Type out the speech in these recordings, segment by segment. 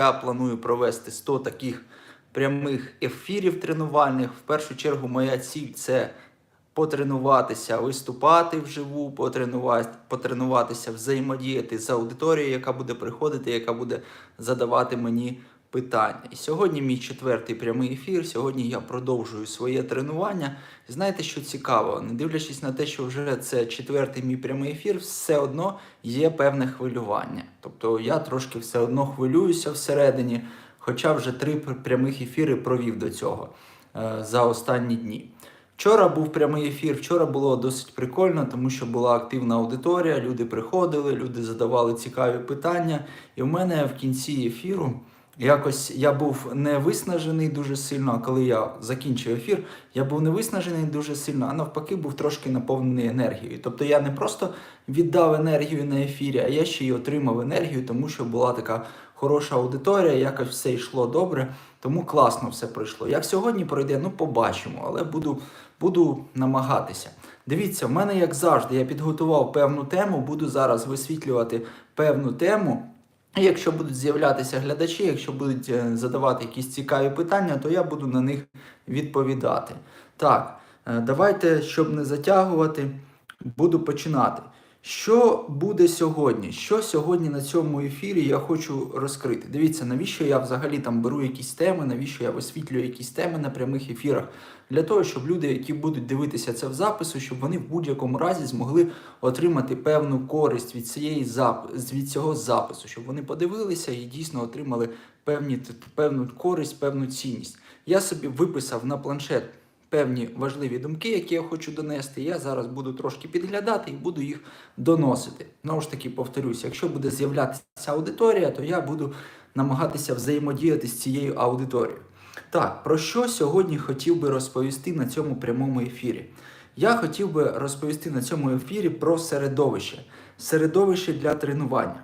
я планую провести 100 таких прямих ефірів тренувальних. В першу чергу, моя ціль це потренуватися, виступати вживу, потренувати, потренуватися, взаємодіяти з аудиторією, яка буде приходити, яка буде задавати мені питання. І сьогодні мій четвертий прямий ефір. Сьогодні я продовжую своє тренування. Знаєте, що цікаво, не дивлячись на те, що вже це четвертий мій прямий ефір, все одно є певне хвилювання. Тобто я трошки все одно хвилююся всередині, хоча вже три прямих ефіри провів до цього е, за останні дні. Вчора був прямий ефір. Вчора було досить прикольно, тому що була активна аудиторія. Люди приходили, люди задавали цікаві питання. І в мене в кінці ефіру якось я був не виснажений дуже сильно. А коли я закінчив ефір, я був не виснажений дуже сильно, а навпаки, був трошки наповнений енергією. Тобто я не просто віддав енергію на ефірі, а я ще й отримав енергію, тому що була така хороша аудиторія, якось все йшло добре. Тому класно все пройшло. Як сьогодні пройде, ну побачимо, але буду, буду намагатися. Дивіться, в мене, як завжди, я підготував певну тему, буду зараз висвітлювати певну тему. Якщо будуть з'являтися глядачі, якщо будуть е, задавати якісь цікаві питання, то я буду на них відповідати. Так, е, давайте, щоб не затягувати, буду починати. Що буде сьогодні? Що сьогодні на цьому ефірі я хочу розкрити? Дивіться, навіщо я взагалі там беру якісь теми, навіщо я висвітлюю якісь теми на прямих ефірах? Для того, щоб люди, які будуть дивитися це в запису, щоб вони в будь-якому разі змогли отримати певну користь від цієї зап... від цього запису, щоб вони подивилися і дійсно отримали певні, певну користь, певну цінність. Я собі виписав на планшет певні важливі думки, які я хочу донести. Я зараз буду трошки підглядати і буду їх доносити. Знову ж таки, повторюсь, якщо буде з'являтися аудиторія, то я буду намагатися взаємодіяти з цією аудиторією. Так, про що сьогодні хотів би розповісти на цьому прямому ефірі? Я хотів би розповісти на цьому ефірі про середовище, середовище для тренування.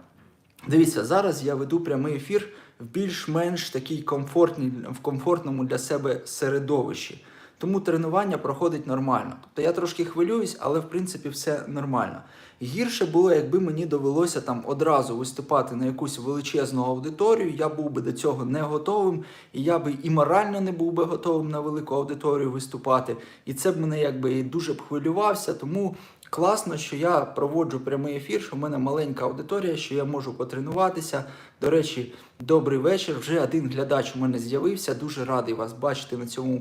Дивіться, зараз я веду прямий ефір в більш-менш такій комфортній, в комфортному для себе середовищі. Тому тренування проходить нормально. Тобто я трошки хвилююсь, але в принципі все нормально. Гірше було, якби мені довелося там одразу виступати на якусь величезну аудиторію. Я був би до цього не готовим, і я би і морально не був би готовим на велику аудиторію виступати. І це б мене якби і дуже б хвилювався. Тому класно, що я проводжу прямий ефір, що в мене маленька аудиторія, що я можу потренуватися. До речі, добрий вечір. Вже один глядач у мене з'явився. Дуже радий вас бачити на цьому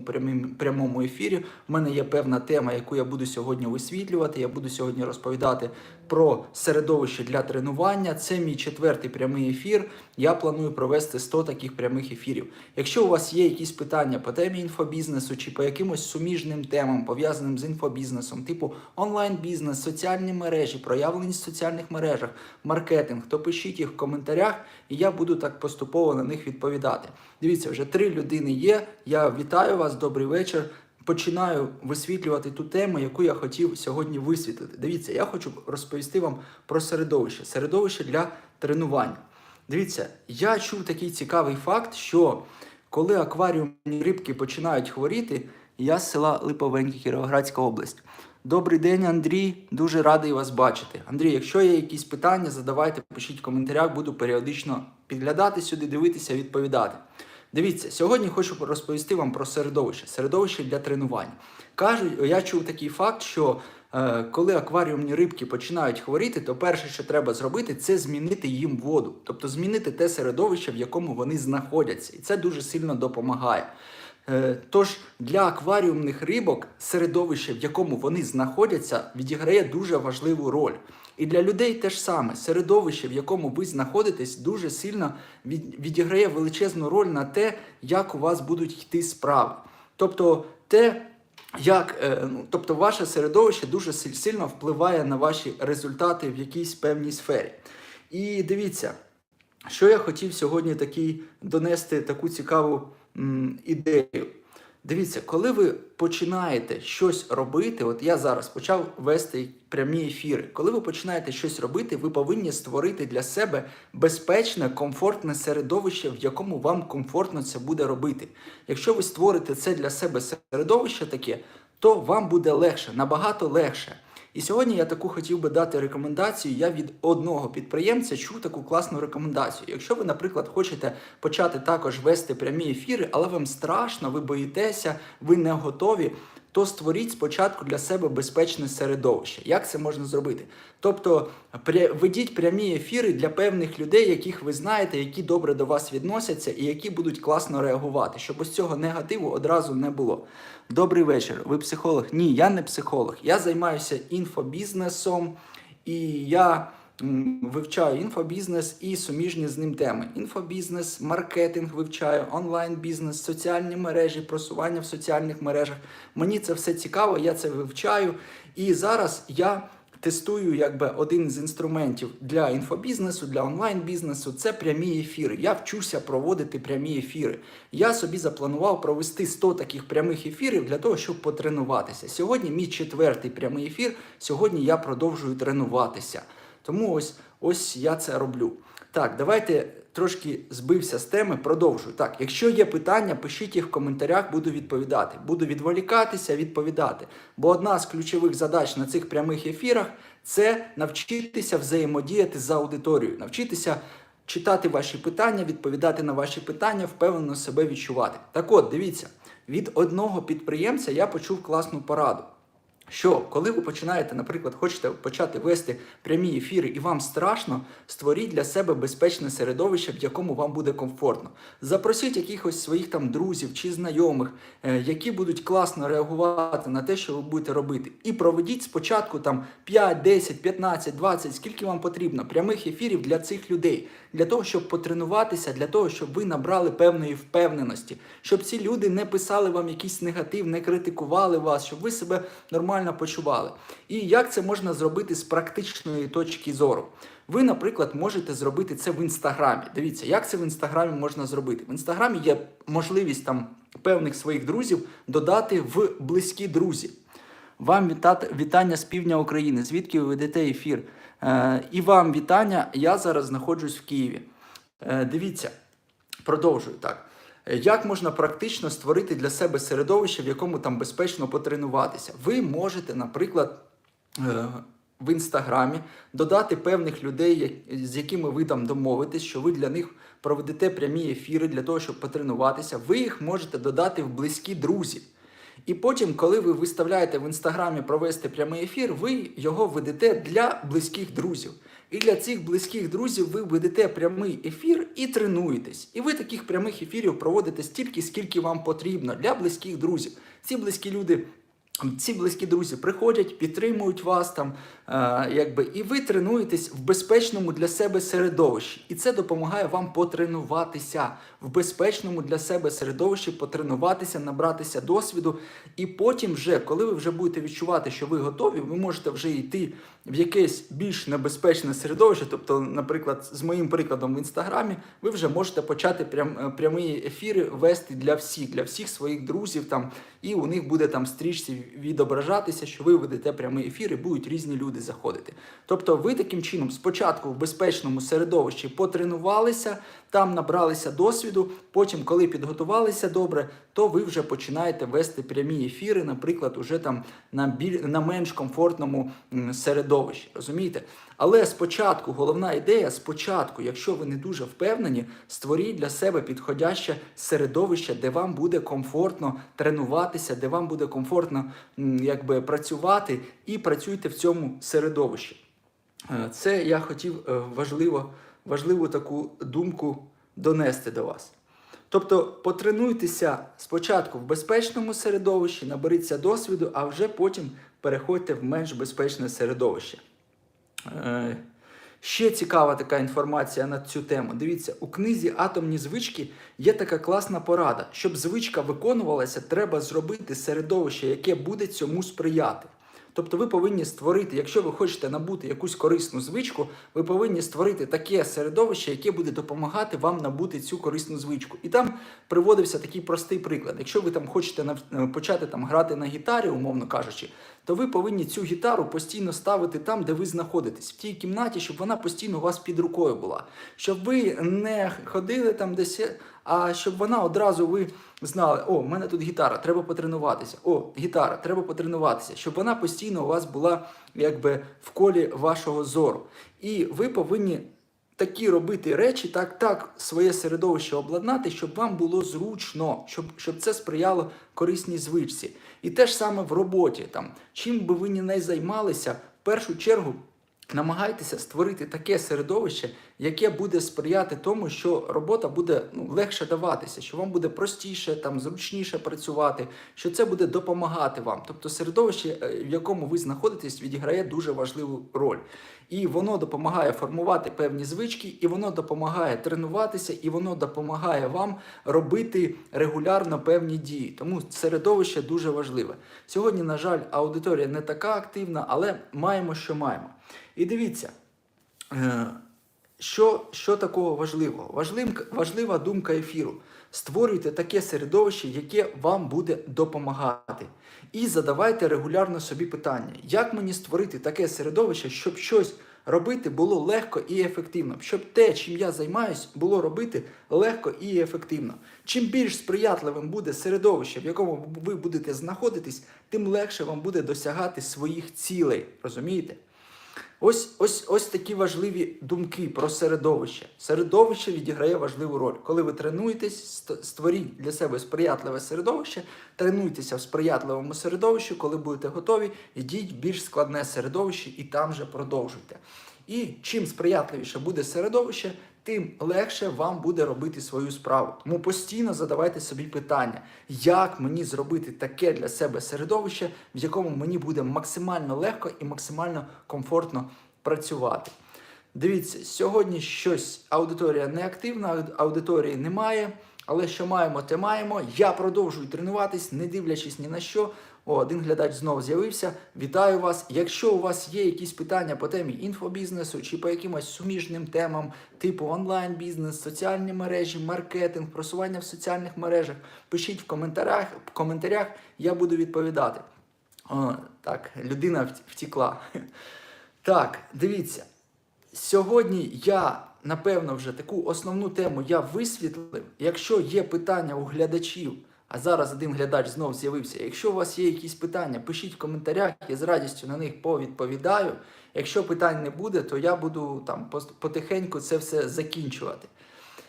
прямому ефірі. У мене є певна тема, яку я буду сьогодні висвітлювати. Я буду сьогодні розповідати про середовище для тренування. Це мій четвертий прямий ефір. Я планую провести 100 таких прямих ефірів. Якщо у вас є якісь питання по темі інфобізнесу чи по якимось суміжним темам, пов'язаним з інфобізнесом, типу онлайн-бізнес, соціальні мережі, проявленість в соціальних мережах, маркетинг, то пишіть їх в коментарях, і я буду так поступово на них відповідати. Дивіться, вже три людини є. Я вітаю вас, добрий вечір. Починаю висвітлювати ту тему, яку я хотів сьогодні висвітлити. Дивіться, я хочу розповісти вам про середовище, середовище для тренування. Дивіться, я чув такий цікавий факт, що коли акваріумні рибки починають хворіти, я з села Липовеньке, Кіровоградська область. Добрий день, Андрій. Дуже радий вас бачити. Андрій, якщо є якісь питання, задавайте, пишіть в коментарях, буду періодично підглядати сюди, дивитися, відповідати. Дивіться, сьогодні хочу розповісти вам про середовище, середовище для тренувань. Кажуть, я чув такий факт, що е, коли акваріумні рибки починають хворіти, то перше, що треба зробити, це змінити їм воду, тобто змінити те середовище, в якому вони знаходяться, і це дуже сильно допомагає. Е, Тож для акваріумних рибок середовище, в якому вони знаходяться, відіграє дуже важливу роль. І для людей теж саме середовище, в якому ви знаходитесь, дуже сильно відіграє величезну роль на те, як у вас будуть йти справи. Тобто, те, як, е, ну, тобто ваше середовище дуже сильно впливає на ваші результати в якійсь певній сфері. І дивіться, що я хотів сьогодні такий донести таку цікаву ідею. Дивіться, коли ви починаєте щось робити, от я зараз почав вести прямі ефіри. Коли ви починаєте щось робити, ви повинні створити для себе безпечне, комфортне середовище, в якому вам комфортно це буде робити. Якщо ви створите це для себе середовище таке, то вам буде легше, набагато легше. І сьогодні я таку хотів би дати рекомендацію. Я від одного підприємця чув таку класну рекомендацію. Якщо ви, наприклад, хочете почати також вести прямі ефіри, але вам страшно, ви боїтеся, ви не готові. То створіть спочатку для себе безпечне середовище. Як це можна зробити? Тобто ведіть прямі ефіри для певних людей, яких ви знаєте, які добре до вас відносяться і які будуть класно реагувати, щоб ось цього негативу одразу не було. Добрий вечір. Ви психолог? Ні, я не психолог. Я займаюся інфобізнесом і я вивчаю інфобізнес і суміжні з ним теми. Інфобізнес, маркетинг вивчаю, онлайн-бізнес, соціальні мережі, просування в соціальних мережах. Мені це все цікаво, я це вивчаю. І зараз я тестую якби один з інструментів для інфобізнесу, для онлайн-бізнесу це прямі ефіри. Я вчуся проводити прямі ефіри. Я собі запланував провести 100 таких прямих ефірів для того, щоб потренуватися. Сьогодні мій четвертий прямий ефір. Сьогодні я продовжую тренуватися. Тому ось ось я це роблю. Так, давайте трошки збився з теми, продовжую. Так, якщо є питання, пишіть їх в коментарях, буду відповідати. Буду відволікатися, відповідати. Бо одна з ключових задач на цих прямих ефірах це навчитися взаємодіяти з аудиторією, навчитися читати ваші питання, відповідати на ваші питання, впевнено себе відчувати. Так от, дивіться, від одного підприємця я почув класну пораду. Що коли ви починаєте, наприклад, хочете почати вести прямі ефіри і вам страшно, створіть для себе безпечне середовище, в якому вам буде комфортно. Запросіть якихось своїх там друзів чи знайомих, е, які будуть класно реагувати на те, що ви будете робити. І проведіть спочатку там 5, 10, 15, 20, скільки вам потрібно прямих ефірів для цих людей, для того, щоб потренуватися, для того, щоб ви набрали певної впевненості, щоб ці люди не писали вам якийсь негатив, не критикували вас, щоб ви себе нормально почували. І як це можна зробити з практичної точки зору? Ви, наприклад, можете зробити це в інстаграмі. Дивіться, як це в інстаграмі можна зробити. В інстаграмі є можливість там певних своїх друзів додати в близькі друзі. Вам вітати, вітання з півдня України. Звідки ви ведете ефір? Е, і вам вітання. Я зараз знаходжусь в Києві. Е, дивіться, продовжую так. Як можна практично створити для себе середовище, в якому там безпечно потренуватися? Ви можете, наприклад, е, в інстаграмі додати певних людей, з якими ви там домовитесь, що ви для них проведете прямі ефіри для того, щоб потренуватися. Ви їх можете додати в близькі друзі. І потім, коли ви виставляєте в інстаграмі провести прямий ефір, ви його ведете для близьких друзів. І для цих близьких друзів ви ведете прямий ефір і тренуєтесь. І ви таких прямих ефірів проводите стільки, скільки вам потрібно для близьких друзів. Ці близькі люди. Ці близькі друзі приходять, підтримують вас там, е, якби, і ви тренуєтесь в безпечному для себе середовищі. І це допомагає вам потренуватися в безпечному для себе середовищі, потренуватися, набратися досвіду. І потім, вже, коли ви вже будете відчувати, що ви готові, ви можете вже йти в якесь більш небезпечне середовище. Тобто, наприклад, з моїм прикладом в інстаграмі, ви вже можете почати прям, е, прямі ефіри вести для всіх, для всіх своїх друзів там, і у них буде там стрічці відображатися, що ви ведете прямий ефір, і будуть різні люди заходити. Тобто, ви таким чином спочатку в безпечному середовищі потренувалися, там набралися досвіду. Потім, коли підготувалися добре, то ви вже починаєте вести прямі ефіри, наприклад, уже там на біль на менш комфортному м, середовищі. Розумієте? Але спочатку головна ідея: спочатку, якщо ви не дуже впевнені, створіть для себе підходяще середовище, де вам буде комфортно тренуватися, де вам буде комфортно якби працювати, і працюйте в цьому середовищі. Е, Це я хотів е, важливо, важливу таку думку донести до вас. Тобто потренуйтеся спочатку в безпечному середовищі, наберіться досвіду, а вже потім переходьте в менш безпечне середовище. Е, Ще цікава така інформація на цю тему. Дивіться, у книзі Атомні звички є така класна порада. Щоб звичка виконувалася, треба зробити середовище, яке буде цьому сприяти. Тобто ви повинні створити, якщо ви хочете набути якусь корисну звичку, ви повинні створити таке середовище, яке буде допомагати вам набути цю корисну звичку. І там приводився такий простий приклад. Якщо ви там хочете нав- почати там грати на гітарі, умовно кажучи, то ви повинні цю гітару постійно ставити там, де ви знаходитесь, в тій кімнаті, щоб вона постійно у вас під рукою була. Щоб ви не ходили там десь, а щоб вона одразу ви знали, о, в мене тут гітара, треба потренуватися. О, гітара, треба потренуватися. Щоб вона постійно у вас була якби в колі вашого зору. І ви повинні такі робити речі, так, так, своє середовище обладнати, щоб вам було зручно, щоб, щоб це сприяло корисній звичці. І те ж саме в роботі. Там, чим би ви не займалися, в першу чергу намагайтеся створити таке середовище, яке буде сприяти тому, що робота буде ну, легше даватися, що вам буде простіше, там, зручніше працювати, що це буде допомагати вам. Тобто середовище, е, в якому ви знаходитесь, відіграє дуже важливу роль. І воно допомагає формувати певні звички, і воно допомагає тренуватися, і воно допомагає вам робити регулярно певні дії. Тому середовище дуже важливе. Сьогодні, на жаль, аудиторія не така активна, але маємо, що маємо. І дивіться, е, що, що такого важливого? Важлим, важлива думка ефіру. Створюйте таке середовище, яке вам буде допомагати. І задавайте регулярно собі питання, як мені створити таке середовище, щоб щось робити було легко і ефективно, щоб те, чим я займаюсь, було робити легко і ефективно. Чим більш сприятливим буде середовище, в якому ви будете знаходитись, тим легше вам буде досягати своїх цілей. Розумієте? Ось, ось, ось такі важливі думки про середовище. Середовище відіграє важливу роль. Коли ви тренуєтесь, ст- створіть для себе сприятливе середовище, тренуйтеся в сприятливому середовищі, коли будете готові, йдіть в більш складне середовище і там же продовжуйте. І чим сприятливіше буде середовище, тим легше вам буде робити свою справу. Тому постійно задавайте собі питання, як мені зробити таке для себе середовище, в якому мені буде максимально легко і максимально комфортно працювати. Дивіться, сьогодні щось аудиторія не активна, аудиторії немає. Але що маємо, те маємо. Я продовжую тренуватись, не дивлячись ні на що. О, один глядач знову з'явився. Вітаю вас. Якщо у вас є якісь питання по темі інфобізнесу чи по якимось суміжним темам, типу онлайн-бізнес, соціальні мережі, маркетинг, просування в соціальних мережах, пишіть в коментарях, в коментарях, я буду відповідати. О, так, людина вт- втікла. Так, дивіться. Сьогодні я, напевно, вже таку основну тему я висвітлив. Якщо є питання у глядачів, а зараз один глядач знов з'явився. Якщо у вас є якісь питання, пишіть в коментарях, я з радістю на них повідповідаю. Якщо питань не буде, то я буду там потихеньку це все закінчувати.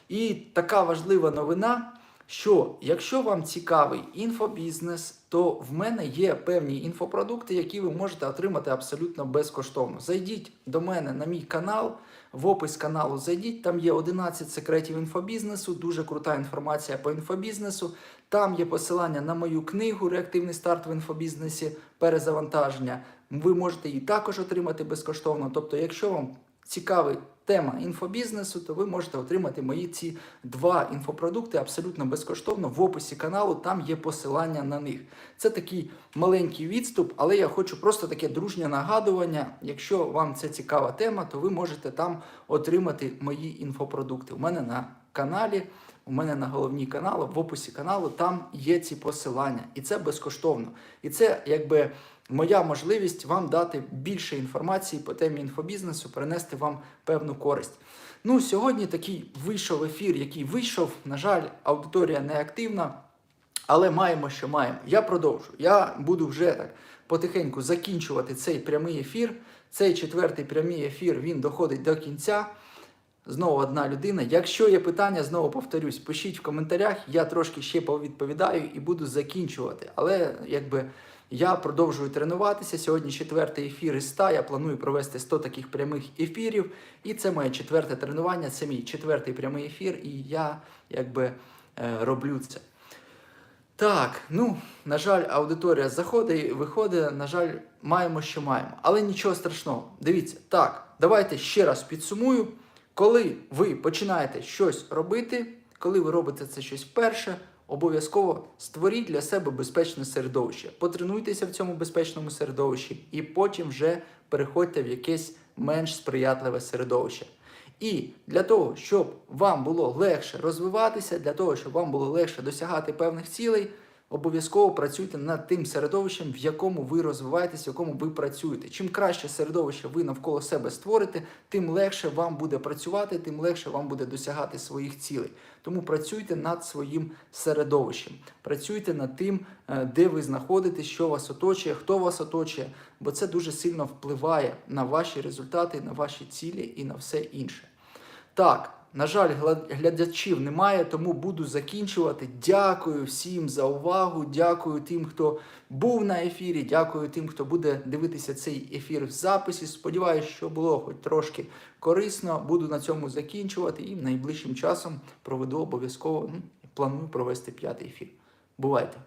І така важлива новина, що якщо вам цікавий інфобізнес, то в мене є певні інфопродукти, які ви можете отримати абсолютно безкоштовно. Зайдіть до мене на мій канал, в опис каналу зайдіть, там є 11 секретів інфобізнесу, дуже крута інформація по інфобізнесу. Там є посилання на мою книгу Реактивний старт в інфобізнесі, перезавантаження. Ви можете її також отримати безкоштовно. Тобто, якщо вам цікавий тема інфобізнесу, то ви можете отримати мої ці два інфопродукти абсолютно безкоштовно. В описі каналу там є посилання на них. Це такий маленький відступ, але я хочу просто таке дружнє нагадування. Якщо вам це цікава тема, то ви можете там отримати мої інфопродукти. У мене на каналі. У мене на головній каналу, в описі каналу, там є ці посилання, і це безкоштовно. І це якби моя можливість вам дати більше інформації по темі інфобізнесу, принести вам певну користь. Ну, сьогодні такий вийшов ефір, який вийшов. На жаль, аудиторія не активна, але маємо, що маємо. Я продовжу. Я буду вже так потихеньку закінчувати цей прямий ефір. Цей четвертий прямий ефір він доходить до кінця. Знову одна людина. Якщо є питання, знову повторюсь, пишіть в коментарях, я трошки ще повідповідаю і буду закінчувати. Але якби я продовжую тренуватися. Сьогодні четвертий ефір із 100. Я планую провести 100 таких прямих ефірів. І це моє четверте тренування, це мій четвертий прямий ефір, і я якби е, роблю це. Так, ну, на жаль, аудиторія заходить і виходить. На жаль, маємо, що маємо. Але нічого страшного. Дивіться, так, давайте ще раз підсумую. Коли ви починаєте щось робити, коли ви робите це щось вперше, обов'язково створіть для себе безпечне середовище. Потренуйтеся в цьому безпечному середовищі, і потім вже переходьте в якесь менш сприятливе середовище. І для того, щоб вам було легше розвиватися, для того, щоб вам було легше досягати певних цілей, Обов'язково працюйте над тим середовищем, в якому ви розвиваєтесь, в якому ви працюєте. Чим краще середовище ви навколо себе створите, тим легше вам буде працювати, тим легше вам буде досягати своїх цілей. Тому працюйте над своїм середовищем, працюйте над тим, е, де ви знаходитесь, що вас оточує, хто вас оточує, бо це дуже сильно впливає на ваші результати, на ваші цілі і на все інше. Так, на жаль, глядачів немає, тому буду закінчувати. Дякую всім за увагу. Дякую тим, хто був на ефірі. Дякую тим, хто буде дивитися цей ефір в записі. Сподіваюсь, що було хоч трошки корисно. Буду на цьому закінчувати і найближчим часом проведу обов'язково. ну, Планую провести п'ятий ефір. Бувайте!